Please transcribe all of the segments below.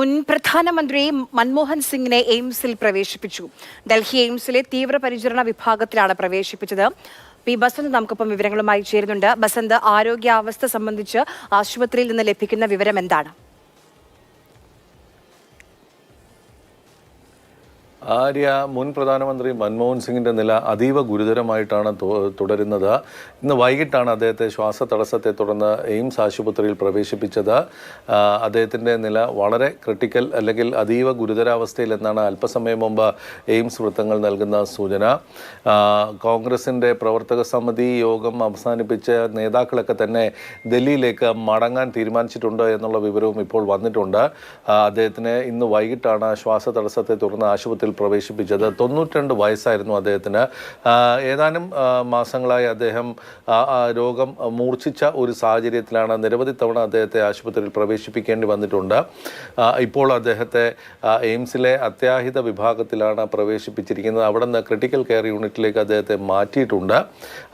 മുൻ പ്രധാനമന്ത്രി മൻമോഹൻ സിംഗിനെ എയിംസിൽ പ്രവേശിപ്പിച്ചു. ഡൽഹി എയിംസിലെ തീവ്രപരിചരണ വിഭാഗത്തിലാണ് പ്രവേശിപ്പിച്ചത്. പി ബസന്ത് നമുക്കൊപ്പം വിവരങ്ങളുമായി ചേരുന്നുണ്ട്. ബസന്ത് ആരോഗ്യാവസ്ഥ സംബന്ധിച്ച് ആശുപത്രിയിൽ നിന്ന് ലഭിക്കുന്ന വിവരം എന്താണ്? ആര്യ മുൻ പ്രധാനമന്ത്രി മൻമോഹൻ സിംഗിന്റെ നില അതീവ ഗുരുതരമായിട്ടാണ് തുടരുന്നത്. ഇന്ന് വൈകിട്ടാണ് അദ്ദേഹത്തെ ശ്വാസതടസ്സത്തെ തുടർന്ന് എയിംസ് ആശുപത്രിയിൽ പ്രവേശിപ്പിച്ചത്. അദ്ദേഹത്തിന്റെ നില വളരെ ക്രിട്ടിക്കൽ അല്ലെങ്കിൽ അതീവ ഗുരുതരാവസ്ഥയിൽ എന്നാണ് അല്പസമയം മുമ്പ് എയിംസ് വൃത്തങ്ങൾ നൽകുന്ന സൂചന. കോൺഗ്രസിന്റെ പ്രവർത്തക സമിതി യോഗം അവസാനിപ്പിച്ച നേതാക്കളൊക്കെ തന്നെ ഡൽഹിയിലേക്ക് മടങ്ങാൻ തീരുമാനിച്ചിട്ടുണ്ട് എന്നുള്ള വിവരവും ഇപ്പോൾ വന്നിട്ടുണ്ട്. അദ്ദേഹത്തിന് ഇന്ന് വൈകിട്ടാണ് ശ്വാസതടസ്സത്തെ തുടർന്ന് ആശുപത്രിയിൽ പ്രവേശിപ്പിച്ചത്. തൊണ്ണൂറ്റിരണ്ട് വയസ്സായിരുന്നു അദ്ദേഹത്തിന്. ഏതാനും മാസങ്ങളായി അദ്ദേഹം രോഗം മൂർച്ഛിച്ച ഒരു സാഹചര്യത്തിലാണ് നിരവധി തവണ അദ്ദേഹത്തെ ആശുപത്രിയിൽ പ്രവേശിപ്പിക്കേണ്ടി വന്നിട്ടുണ്ട്. ഇപ്പോൾ അദ്ദേഹത്തെ എയിംസിലെ അത്യാഹിത വിഭാഗത്തിലാണ് പ്രവേശിപ്പിച്ചിരിക്കുന്നത്. അവിടെ നിന്ന് ക്രിട്ടിക്കൽ കെയർ യൂണിറ്റിലേക്ക് അദ്ദേഹത്തെ മാറ്റിയിട്ടുണ്ട്.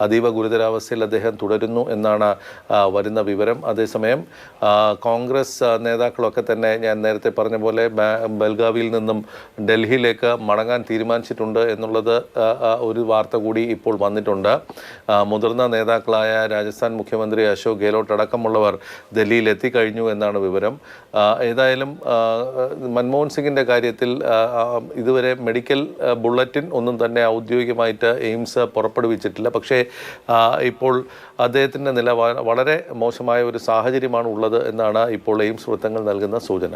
അതീവ ഗുരുതരാവസ്ഥയിൽ അദ്ദേഹം തുടരുന്നു എന്നാണ് വരുന്ന വിവരം. അതേസമയം കോൺഗ്രസ് നേതാക്കളൊക്കെ തന്നെ ഞാൻ നേരത്തെ പറഞ്ഞ പോലെ ബൽഗാവിയിൽ നിന്നും ഡൽഹിയിലേക്ക് മടങ്ങാൻ തീരുമാനിച്ചിട്ടുണ്ട് എന്നുള്ളത് ഒരു വാർത്ത കൂടി ഇപ്പോൾ വന്നിട്ടുണ്ട്. മുതിർന്ന നേതാക്കളായ രാജസ്ഥാൻ മുഖ്യമന്ത്രി അശോക് ഗെഹ്ലോട്ട് അടക്കമുള്ളവർ ഡൽഹിയിൽ എത്തിക്കഴിഞ്ഞു എന്നാണ് വിവരം. ഏതായാലും മൻമോഹൻ സിംഗിന്റെ കാര്യത്തിൽ ഇതുവരെ മെഡിക്കൽ ബുള്ളറ്റിൻ ഒന്നും തന്നെ ഔദ്യോഗികമായിട്ട് എയിംസ് പുറപ്പെടുവിച്ചിട്ടില്ല. പക്ഷേ ഇപ്പോൾ അദ്ദേഹത്തിന്റെ നില വളരെ മോശമായ ഒരു സാഹചര്യമാണ് ഉള്ളത് എന്നാണ് ഇപ്പോൾ എയിംസ് വൃത്തങ്ങൾ നൽകുന്ന സൂചന.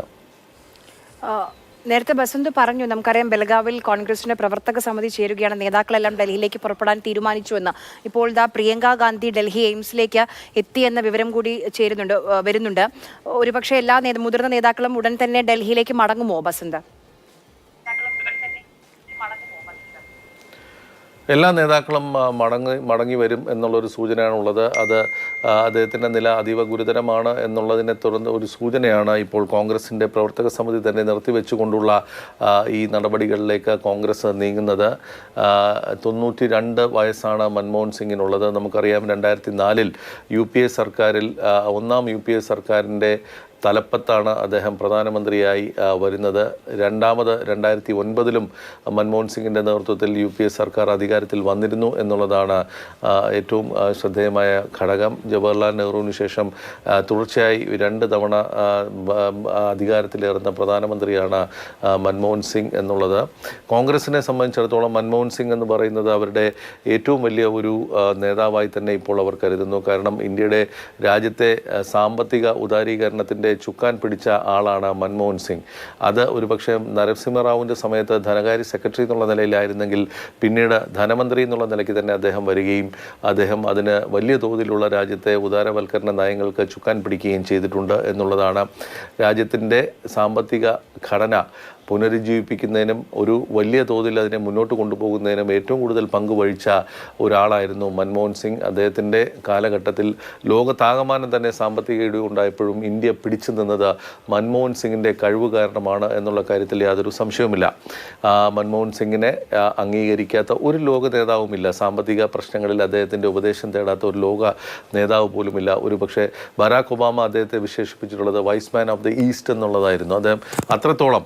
നേരത്തെ ബസന്ത് പറഞ്ഞു നമുക്കറിയാം ബലഗാവിൽ കോൺഗ്രസിന്റെ പ്രവർത്തക സമിതി ചേരുകയാണ് നേതാക്കളെല്ലാം ഡൽഹിയിലേക്ക് പുറപ്പെടാൻ തീരുമാനിച്ചുവെന്ന് ഇപ്പോൾ ദാ പ്രിയങ്ക ഗാന്ധി ഡൽഹി എയിംസിലേക്ക് എത്തിയെന്ന വിവരം കൂടി ചേരുന്നുണ്ട് വരുന്നുണ്ട്. ഒരുപക്ഷെ എല്ലാ മുതിർന്ന നേതാക്കളും ഉടൻ തന്നെ ഡൽഹിയിലേക്ക് മടങ്ങുമോ ബസന്ത്? എല്ലാ നേതാക്കളും മടങ്ങി മടങ്ങി വരും എന്നുള്ളൊരു സൂചനയാണുള്ളത്. അത് അദ്ദേഹത്തിന്റെ നില അതീവ ഗുരുതരമാണ് എന്നുള്ളതിനെ തുടർന്ന് ഒരു സൂചനയാണ് ഇപ്പോൾ കോൺഗ്രസിന്റെ പ്രവർത്തക സമിതി തന്നെ നിർത്തിവെച്ചുകൊണ്ടുള്ള ഈ നടപടികളിലേക്ക് കോൺഗ്രസ് നീങ്ങുന്നത്. തൊണ്ണൂറ്റി രണ്ട് വയസ്സാണ് മൻമോഹൻ സിംഗിനുള്ളത്. നമുക്കറിയാം രണ്ടായിരത്തി നാലിൽ യു പി എ സർക്കാരിൽ ഒന്നാം യു പി എ സർക്കാരിന്റെ തലപ്പത്താണ് അദ്ദേഹം പ്രധാനമന്ത്രിയായി വരുന്നത്. രണ്ടാമത് രണ്ടായിരത്തി ഒൻപതിലും മൻമോഹൻ സിംഗിന്റെ നേതൃത്വത്തിൽ യു പി എ സർക്കാർ അധികാരത്തിൽ വന്നിരുന്നു എന്നുള്ളതാണ് ഏറ്റവും ശ്രദ്ധേയമായ ഘടകം. ജവഹർലാൽ നെഹ്റുവിന് ശേഷം തുടർച്ചയായി രണ്ട് തവണ അധികാരത്തിലേറുന്ന പ്രധാനമന്ത്രിയാണ് മൻമോഹൻ സിംഗ് എന്നുള്ളത്. കോൺഗ്രസിനെ സംബന്ധിച്ചിടത്തോളം മൻമോഹൻ സിംഗ് എന്ന് പറയുന്നത് അവരുടെ ഏറ്റവും വലിയ ഒരു നേതാവായി തന്നെ ഇപ്പോൾ അവർ കരുതുന്നു. കാരണം ഇന്ത്യയുടെ രാജ്യത്തെ സാമ്പത്തിക ഉദാരീകരണത്തിന്റെ ചുക്കാൻ പിടിച്ച ആളാണ് മൻമോഹൻ സിംഗ്. അത് ഒരുപക്ഷെ നരസിംഹറാവുവിന്റെ സമയത്ത് ധനകാര്യ സെക്രട്ടറി എന്നുള്ള നിലയിലായിരുന്നെങ്കിൽ പിന്നീട് ധനമന്ത്രി എന്നുള്ള നിലയ്ക്ക് തന്നെ അദ്ദേഹം വരികയും അദ്ദേഹം അതിന് വലിയ തോതിലുള്ള രാജ്യത്തെ ഉദാരവൽക്കരണ നയങ്ങൾക്ക് ചുക്കാൻ പിടിക്കുകയും ചെയ്തിട്ടുണ്ട് എന്നുള്ളതാണ് രാജ്യത്തിന്റെ സാമ്പത്തിക ഘടന. പുനരുജ്ജീവിപ്പിക്കുന്നതിനും ഒരു വലിയ തോതിൽ അതിനെ മുന്നോട്ട് കൊണ്ടുപോകുന്നതിനും ഏറ്റവും കൂടുതൽ പങ്ക് വഹിച്ച ഒരാളായിരുന്നു മൻമോഹൻ സിംഗ്. അദ്ദേഹത്തിന്റെ കാലഘട്ടത്തിൽ ലോകത്താകമാനം തന്നെ സാമ്പത്തിക ഇടിവ് ഉണ്ടായപ്പോഴും ഇന്ത്യ പിടിച്ചു നിന്നത് മൻമോഹൻ സിംഗിന്റെ കഴിവ് കാരണമാണ് എന്നുള്ള കാര്യത്തിൽ യാതൊരു സംശയവുമില്ല. മൻമോഹൻ സിംഗിനെ അംഗീകരിക്കാത്ത ഒരു ലോക നേതാവുമില്ല. സാമ്പത്തിക പ്രശ്നങ്ങളിൽ അദ്ദേഹത്തിന്റെ ഉപദേശം തേടാത്ത ഒരു ലോക നേതാവ് പോലുമില്ല. ഒരു പക്ഷേ ബരാക് ഒബാമ അദ്ദേഹത്തെ വിശേഷിപ്പിച്ചിട്ടുള്ളത് wise man of the east എന്നുള്ളതായിരുന്നു. അദ്ദേഹം അത്രത്തോളം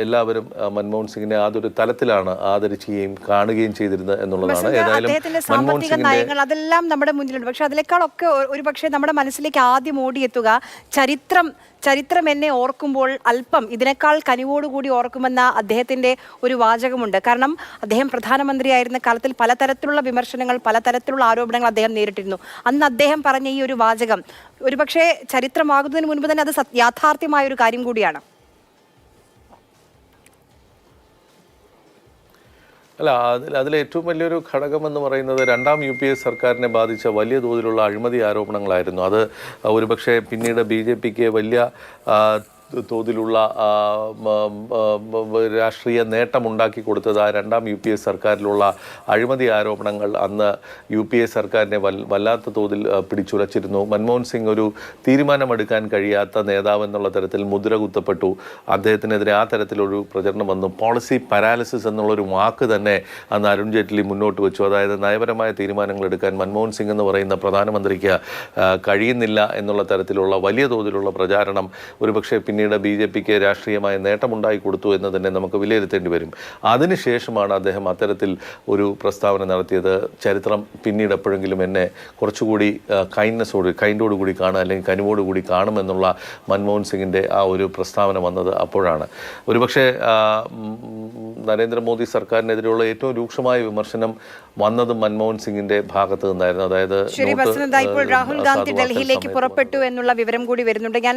എല്ലാവരും മൻമോഹൻ സിംഗിനെ അതൊരു തലത്തിലാണ് ആദരിക്കുകയും കാണുകയും ചെയ്തിരുന്നത് എന്നുള്ളതാണ്. ഏതായാലും സാമ്പത്തിക നയങ്ങൾ അതെല്ലാം നമ്മുടെ മുന്നിലുണ്ട്. പക്ഷെ അതിനേക്കാളൊക്കെ ഒ- ഒരു പക്ഷേ നമ്മുടെ മനസ്സിലേക്ക് ആദ്യം ഓടിയെത്തുക ചരിത്രം ചരിത്രം എന്നെ ഓർക്കുമ്പോൾ അല്പം ഇതിനേക്കാൾ കനിവോടുകൂടി ഓർക്കുമെന്ന അദ്ദേഹത്തിന്റെ ഒരു വാചകമുണ്ട്. കാരണം അദ്ദേഹം പ്രധാനമന്ത്രിയായിരുന്ന കാലത്തിൽ പലതരത്തിലുള്ള വിമർശനങ്ങൾ പലതരത്തിലുള്ള ആരോപണങ്ങൾ അദ്ദേഹം നേരിട്ടിരുന്നു. അന്ന് അദ്ദേഹം പറഞ്ഞ ഈ ഒരു വാചകം ഒരുപക്ഷെ ചരിത്രമാകുന്നതിന് മുൻപ് തന്നെ അത് യാഥാർത്ഥ്യമായ ഒരു കാര്യം കൂടിയാണ്. അല്ല അതിൽ അതിലേറ്റവും വലിയൊരു ഘടകമെന്ന് പറയുന്നത് രണ്ടാം യു പി എ സർക്കാരിനെ ബാധിച്ച വലിയ തോതിലുള്ള അഴിമതി ആരോപണങ്ങളായിരുന്നു. അത് ഒരുപക്ഷെ പിന്നീട് ബി ജെ പിക്ക് വലിയ തോതിലുള്ള രാഷ്ട്രീയ നേട്ടമുണ്ടാക്കി കൊടുത്തത് ആ രണ്ടാം യു പി എ സർക്കാരിലുള്ള അഴിമതി ആരോപണങ്ങൾ അന്ന് യു പി എ സർക്കാരിനെ വല്ലാത്ത തോതിൽ പിടിച്ചുലച്ചിരുന്നു. മൻമോഹൻ സിംഗ് ഒരു തീരുമാനമെടുക്കാൻ കഴിയാത്ത നേതാവ് എന്നുള്ള തരത്തിൽ മുദ്ര കുത്തപ്പെട്ടു അദ്ദേഹത്തിനെതിരെ ആ തരത്തിലൊരു പ്രചരണം വന്നു. പോളിസി പാരാലിസിസ് എന്നുള്ളൊരു വാക്ക് തന്നെ അന്ന് അരുൺ ജെയ്റ്റ്ലി മുന്നോട്ട് വെച്ചു. അതായത് നയപരമായ തീരുമാനങ്ങൾ എടുക്കാൻ മൻമോഹൻ സിംഗ് എന്ന് പറയുന്ന പ്രധാനമന്ത്രിക്ക് കഴിയുന്നില്ല എന്നുള്ള തരത്തിലുള്ള വലിയ തോതിലുള്ള പ്രചാരണം ഒരുപക്ഷെ പിന്നീട് ബി ജെ പിക്ക് രാഷ്ട്രീയമായ നേട്ടമുണ്ടായി കൊടുത്തു എന്ന് തന്നെ നമുക്ക് വിലയിരുത്തേണ്ടി വരും. അതിനുശേഷമാണ് അദ്ദേഹം അത്തരത്തിൽ ഒരു പ്രസ്താവന നടത്തിയത്. ചരിത്രം പിന്നീട് എപ്പോഴെങ്കിലും എന്നെ കുറച്ചുകൂടി കൈൻഡ്നെസ്സോട് കൈൻഡോട് കൂടി കാണുക അല്ലെങ്കിൽ കനിവോട് കൂടി കാണുമെന്നുള്ള മൻമോഹൻ സിംഗിന്റെ ആ ഒരു പ്രസ്താവന വന്നത് അപ്പോഴാണ്. ഒരുപക്ഷെ നരേന്ദ്രമോദി സർക്കാരിനെതിരെയുള്ള ഏറ്റവും രൂക്ഷമായ വിമർശനം വന്നതും മൻമോഹൻ സിംഗിന്റെ ഭാഗത്ത് നിന്നായിരുന്നു. അതായത് ഇപ്പോൾ രാഹുൽ ഗാന്ധി ഡൽഹിയിലേക്ക് പുറപ്പെട്ടു എന്നുള്ള വിവരം കൂടി വരുന്നുണ്ട്. ഞാൻ